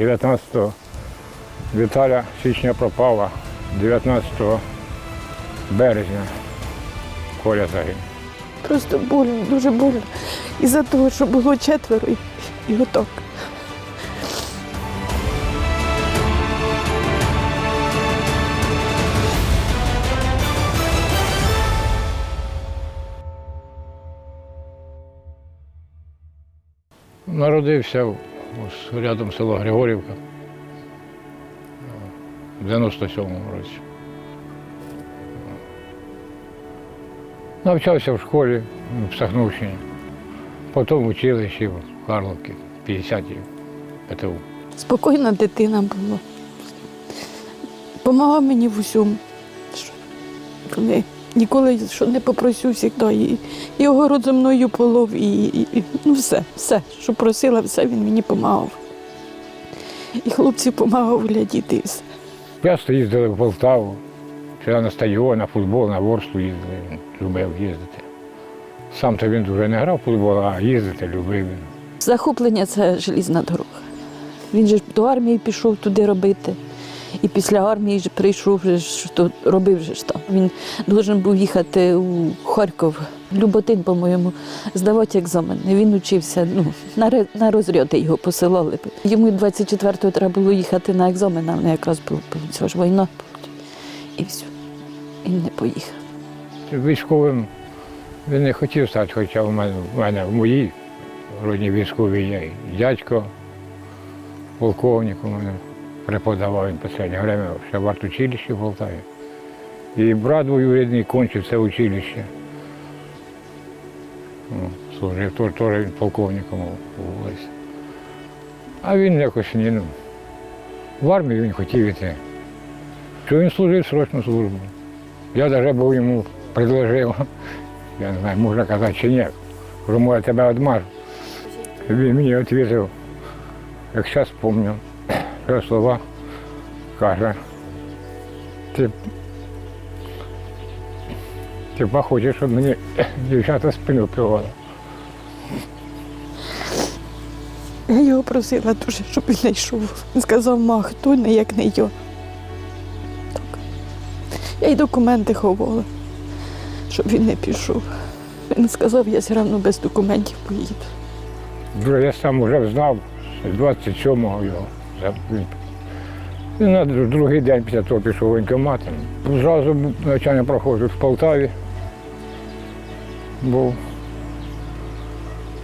19 Віталя січня пропала, 19 березня Коля загинув. Просто больно, дуже больно. Із-за того, що було четверо і, і отак. Народився в- рядом село Григорівка в 97-му році. Навчався в школі в Сахнувщині, потім в училищі в Карловці, 50-ті ПТУ. Спокійна дитина була. Помагав мені в усьому. Ніколи що не попросив завжди. І, і огород зі мною полов, і, і, і ну все, все, що просила, все він мені допомагав. І хлопці допомагав глядіти. і все. Часто їздили в Полтаву, сюди на стадіон, на футбол, на ворслу їздили, він любив їздити. Сам то він дуже не грав в футбол, а їздити любив він. Захоплення це желізна дорога. Він же ж до армії пішов туди робити. І після армії прийшов, то робив же там. Він должен був їхати у Харків, Люботин, по-моєму, здавати екзамен. Він учився, ну, на, на розряди його посилали. Йому 24-го треба було їхати на екзамен, а вони якраз був ця ж війна. І все. Він не поїхав. Військовим він не хотів стати, хоча в мене, в мене в моїй родній військовій є дядько, полковник у мене преподавав він останнє время ще в артучилищі в Полтаві. І брат двоюрідний кончив це училище. Ну, Служив теж, теж він полковником войсі. А він якось ні, ну, в армію він хотів іти. Що він служив срочну службу. Я навіть був йому предложив, я не знаю, можна казати чи ні, тому я тебе відмажу. Він мені відповів, як зараз пам'ятаю, слова, каже, ти, ти хочеш, щоб мені дівчата спину пивали. Я його просила дуже, щоб він не йшов. Він сказав, ма, хто не як не я. Так. Я й документи ховала, щоб він не пішов. Він сказав, я все одно без документів поїду. Я сам вже знав, з 27-го його. Він на другий день після того пішов в воєнкомат. Зразу навчання проходив в Полтаві. Був.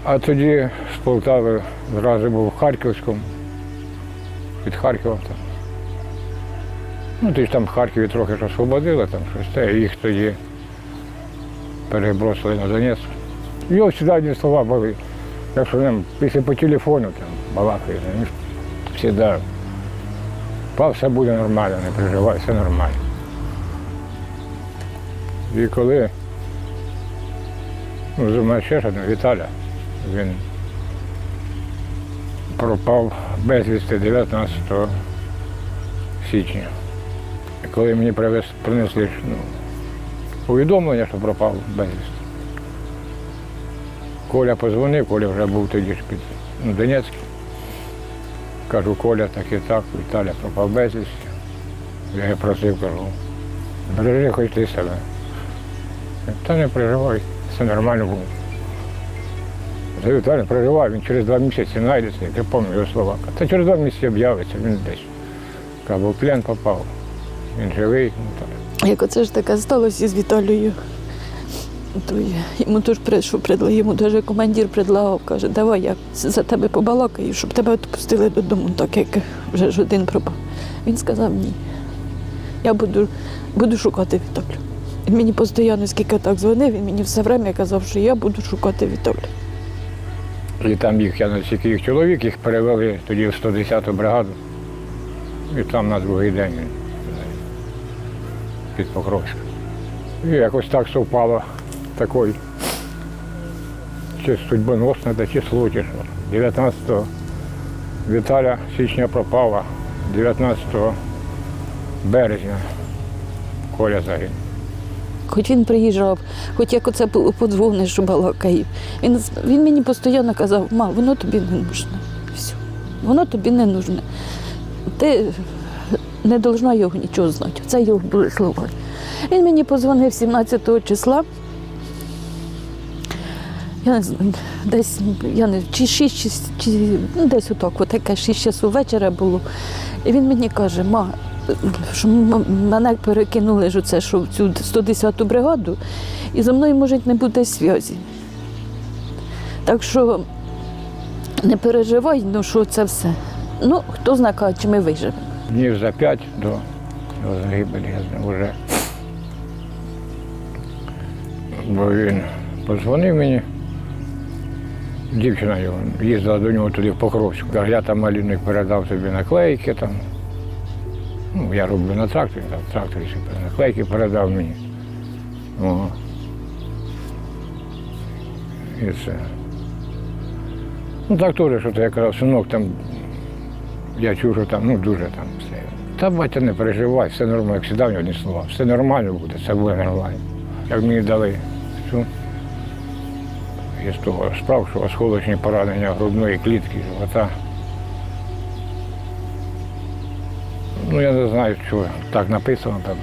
А тоді з Полтави зразу був в Харківському, від Харкова там. Ну, ти ж там в Харкові трохи ж освободили, там щось те, їх тоді перебросили на Донецьк. Його сюди одні слова були. Якщо нам після по телефону там балакає, він завжди па, все буде нормально, не переживай, все нормально. І коли ну, з мене ще один Віталя, він пропав безвісти 19 січня. І коли мені привез, принесли ну, повідомлення, що пропав безвісти. Коля позвонив, Коля вже був тоді ж під ну, Донецький. Кажу, Коля так і так, Віталя пропав безвісті. Я просив, кажу, бережи хоч ти себе. Та не переживай, все нормально буде. За Віталя переживай, він через два місяці знайдеться, я пам'ятаю його слова. Та через два місяці об'явиться, він десь. Каже, в плен попав. Він живий. Ну. Як оце ж таке сталося з Віталією. Йому теж при- що йому теж командир предлагав, каже, давай я за тебе побалакаю, щоб тебе відпустили додому, так як вже ж один пропав. Він сказав ні. Я буду, буду шукати Віталю. Він мені постійно, скільки так дзвонив, він мені все время казав, що я буду шукати Віталю. І там їх, я не скільки їх чоловік, їх перевели тоді в 110-ту бригаду. І там на другий день під Покровськом. І якось так совпало такий, чи судьбоносне, та число, чи що. 19 Віталя січня пропала, 19 березня Коля загинув. Хоч він приїжджав, хоч як оце по- подзвониш, що балакає. Він, він мені постійно казав, ма, воно тобі не нужно. Все. воно тобі не нужне. Ти не должна його нічого знати. Це його були слова. Він мені позвонив 17 числа. Я не знаю, десь я не чи 6, чи, чи ну, десь отак, отаке 6 часу вечора було. І він мені каже, ма, що мене перекинули ж оце, що в цю 110-ту бригаду, і за мною, може, не буде зв'язі. Так що не переживай, ну що це все. Ну, хто знає, чи ми виживемо. Днів за п'ять до його загибелі вже. Бо він подзвонив мені. Дівчина його їздила до нього туди в Покровську. Каже, я там малюнок передав тобі наклейки там. Ну, я роблю на тракторі, там ще наклейки передав мені. О. І все. Ну так теж, що то я казав, синок там я чув, що там ну дуже там все. Та батя не переживай, все нормально, як завжди в нього одні слова. Все нормально буде, все буде нормально. Як мені дали цю із того справ, що осколочні поранення грудної клітки, живота. Ну, я не знаю, що так написано там.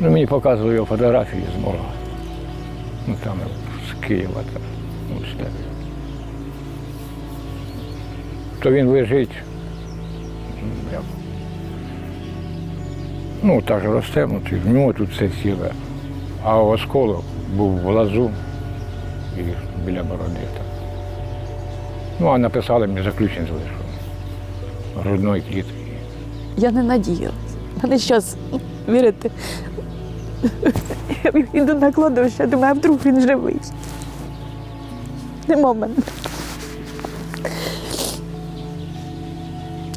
Ну, мені показували його фотографії з морга. Ну там з Києва там, з тебе. То він лежить. ну, так же розтягнутий, в нього тут все ціле. А осколок був в лазу і біля бороди. Там. Ну, а написали мені заключення залишили. Грудної клітки. Я не надіялась. Мене зараз, вірите, я йду на кладовище, думаю, а вдруг він живий. Нема мене.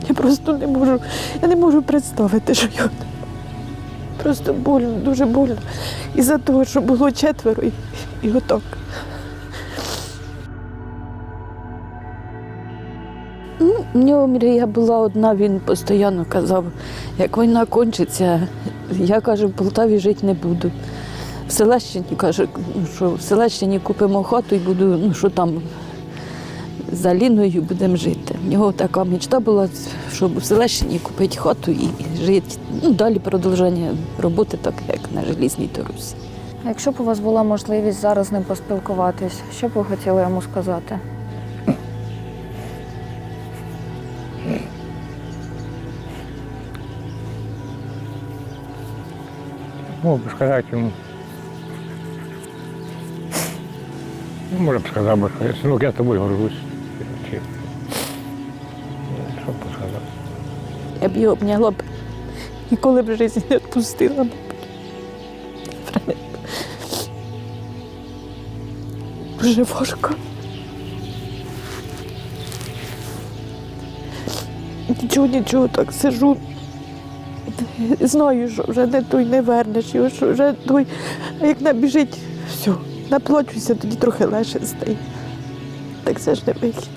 Я просто не можу, я не можу представити, що його. Просто больно, дуже больно. Із-за того, що було четверо і, і отак. Ну, в нього мрія була одна, він постійно казав, як війна кончиться, я каже, в Полтаві жити не буду. В Селещині каже, що в Селещині купимо хату і буду, ну що там за Ліною будемо жити. В нього така мечта була, щоб в Селещині купити хату і жити. Ну, далі продовження роботи, так як на желізній дорозі. А Якщо б у вас була можливість зараз з ним поспілкуватись, що б ви хотіли йому сказати? Мог би сказати йому. Ну, може б сказав би, що синок, я тобою горжусь. Що б сказав? Я б його обняла б, ніколи б в не відпустила б. Дуже важко. Нічого, нічого, так сижу. Знаю, що вже не той не вернеш його, що вже той, як набіжить, все, наплачуся, тоді трохи легше стає. Так це ж не вихід.